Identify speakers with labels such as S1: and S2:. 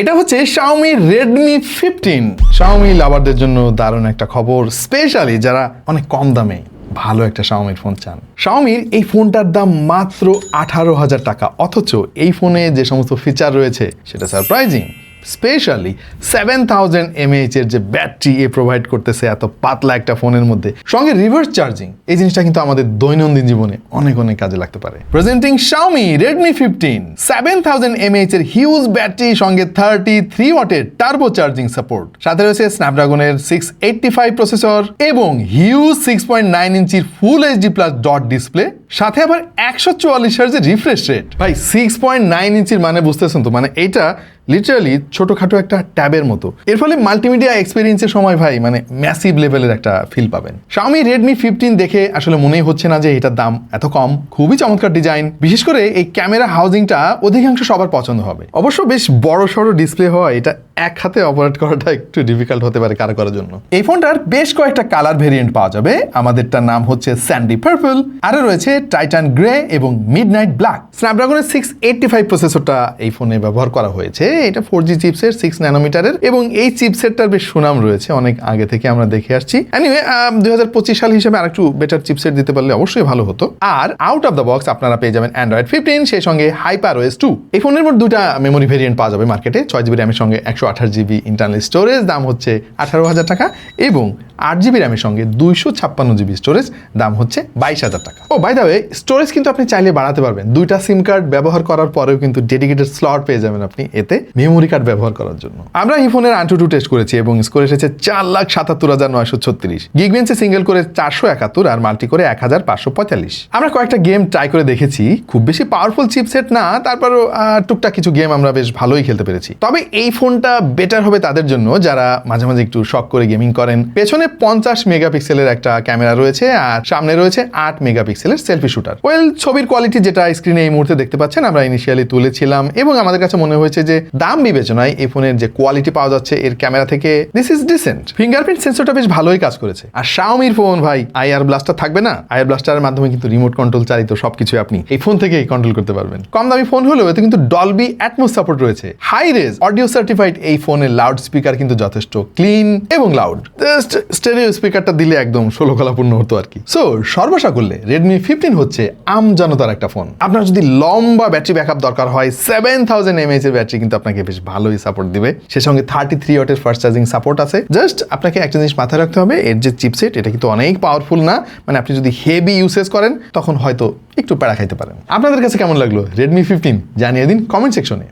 S1: এটা হচ্ছে Xiaomi Redmi fifteen Xiaomi লাভারদের জন্য দারুণ একটা খবর স্পেশালি যারা অনেক কম দামে ভালো একটা শাওমির ফোন চান। শাওমির এই ফোনটার দাম মাত্র আঠারো হাজার টাকা, অথচ এই ফোনে যে সমস্ত ফিচার রয়েছে, সেটা surprising specially seven thousand mAh এর যে ব্যাটারি এ প্রোভাইড করতেছে এত পাতলা একটা ফোনের মধ্যে, সঙ্গে রিভার্স চার্জিং এই জিনিসটা কিন্তু আমাদের দৈনন্দিন জীবনে অনেক অনেক কাজে লাগতে পারে। Presenting Xiaomi Redmi 15 seven thousand mAh এর হিউজ ব্যাটারি সঙ্গে থার্টি থ্রি ওয়াটের টার্বো চার্জিং সাপোর্ট সাথে রয়েছে স্ন্যাপড্রাগনের সিক্স এইটটি ফাইভ প্রসেসর এবং হিউজ সিক্স পয়েন্ট নাইন ইঞ্চির full HD plus dot display সাথে আবার একশো চুয়াল্লিশ হার্জের রিফ্রেশ রেট ভাই সিক্স পয়েন্ট নাইন ইঞ্চির মানে বুঝতেছেন তো? মানে এইটা লিটারালি ছোটোখাটো একটা ট্যাবের মতো। এর ফলে মাল্টিমিডিয়া এক্সপিরিয়েন্সের সময় ভাই মানে ম্যাসিভ লেভেলের একটা ফিল পাবেন। Xiaomi Redmi 15 দেখে আসলে মনেই হচ্ছে না যে এটার দাম এত কম। খুবই চমৎকার ডিজাইন বিশেষ করে এই ক্যামেরা হাউজিংটা অধিকাংশ সবার পছন্দ হবে। অবশ্য বেশ বড় সড়ো ডিসপ্লে হয় এটা এক হাতে অপারেট করাটা একটু ডিফিকাল্ট হতে পারে কারও করার জন্য। এই ফোনটার বেশ কয়েকটা কালার ভেরিয়েন্ট পাওয়া যাবে। আমাদেরটার নাম হচ্ছে স্যান্ডি পার্পল আরও রয়েছে টাইটান গ্রে এবং মিড নাইট ব্ল্যাক স্ন্যাপড্রাগনের সিক্স এইটটি ফাইভ প্রসেসরটা এই ফোনে ব্যবহার করা হয়েছে। এটা ফোর জি চিপসের সিক্স ন্যানোমিটারের এবং এই চিপসেটটার বেশ সুনাম রয়েছে, অনেক আগে থেকে আমরা দেখে আসছি। এনিওয়ে দুই হাজার পঁচিশ সাল হিসেবে আরেকটু বেটার চিপসেট দিতে পারলে অবশ্যই ভালো হতো। আর আউট অফ দ্য বক্স আপনারা পেয়ে যাবেন অ্যান্ড্রয়েড ফিফটিন সেই সঙ্গে হাইপার ওয়েস টু এই ফোনের মোট দুটা মেমোরি ভেরিয়েন্ট পাওয়া যাবে মার্কেটে ছয় জিবি র্যামের সঙ্গে একশো আঠাশ জিবি ইন্টারনাল স্টোরেজ দাম হচ্ছে আঠারো হাজার টাকা এবং আট জিবি র্যামের সঙ্গে দুইশো ছাপ্পান্ন জিবি স্টোরেজ দাম হচ্ছে বাইশ হাজার টাকা। Oh by the way storage কিন্তু আপনি চাইলে বাড়াতে পারবেন। দুইটা সিম কার্ড ব্যবহার করার পরেও কিন্তু ডেডিকেটেড স্লট পেয়ে যাবেন আপনি এতে মেমোরি কার্ড ব্যবহার করার জন্য। আমরা এই ফোনের আন্টু টু টেস্ট করেছি এবং স্কোর এসেছে চার লাখ সাতাত্তর হাজার নয়শো ছত্রিশ। গিগবেন্সে সিঙ্গেল করে চারশো একাত্তর আর মাল্টি করে এক হাজার পাঁচশো পঁয়তাল্লিশ। আমরা কয়েকটা গেম ট্রাই করে দেখেছি। খুব বেশি পাওয়ারফুল চিপসেট না, তারপরও টুকটাক কিছু গেম আমরা বেশ ভালোই খেলতে পেরেছি। তবে এই ফোনটা বেটার হবে তাদের জন্য যারা মাঝে মাঝে একটু শখ করে গেমিং করেন। পেছনে পঞ্চাশ মেগাপিক্সেলের একটা ক্যামেরা রয়েছে আর সামনে রয়েছে আট মেগাপিক্সেলের সেলফি শুটার। ওয়েল ছবির কোয়ালিটি যেটা স্ক্রিনে এই মুহূর্তে দেখতে পাচ্ছেন, আমরা ইনিশিয়ালি তুলেছিলাম এবং আমাদের কাছে মনে হয়েছে যে দাম বিবেচনায় এই ফোনের যে কোয়ালিটি পাওয়া যাচ্ছে এর ক্যামেরা থেকে দিস ইজ ডিসেন্ট ফিঙ্গারপ্রিন্ট সেন্সরটা বেশ ভালোই কাজ করেছে। আর শাওমির ফোন ভাই আইআর ব্লাস্টার থাকবে না? আইআর ব্লাস্টারের মাধ্যমে কিন্তু রিমোট কন্ট্রোল চালিত সবকিছু আপনি এই ফোন থেকেই কন্ট্রোল করতে পারবেন। কম দামি ফোন হলেও এতে কিন্তু ডলবি অ্যাটমোস সাপোর্ট রয়েছে। হাই রেজ অডিও সার্টিফাইড এই ফোনের লাউড স্পিকার কিন্তু যথেষ্ট ক্লিন এবং লাউড স্টেরিও স্পিকারটা দিলে একদম ষোলো কলাপূর্ণ হতো আর কি। সো সর্বসা করলে রেডমি ফিফটিন হচ্ছে আম জনতার একটা ফোন আপনার যদি লম্বা ব্যাটারি ব্যাকআপ দরকার হয় সেভেন থাউজেন্ড এমএইচ এর ব্যাটারি কিন্তু আপনাকে বেশ ভালোই সাপোর্ট দিবে। সে সঙ্গে থার্টি থ্রি ওয়াটের ফার্স্ট চার্জিং সাপোর্ট আছে। জাস্ট আপনাকে একটা জিনিস মাথায় রাখতে হবে, এর যে চিপসেট এটা কিন্তু অনেক পাওয়ারফুল না। মানে আপনি যদি হেভি ইউসেজ করেন, তখন হয়তো একটু প্যারা খাইতে পারেন। আপনাদের কাছে কেমন লাগল? রেডমি ফিফটিন জানিয়ে দিন কমেন্ট সেকশনে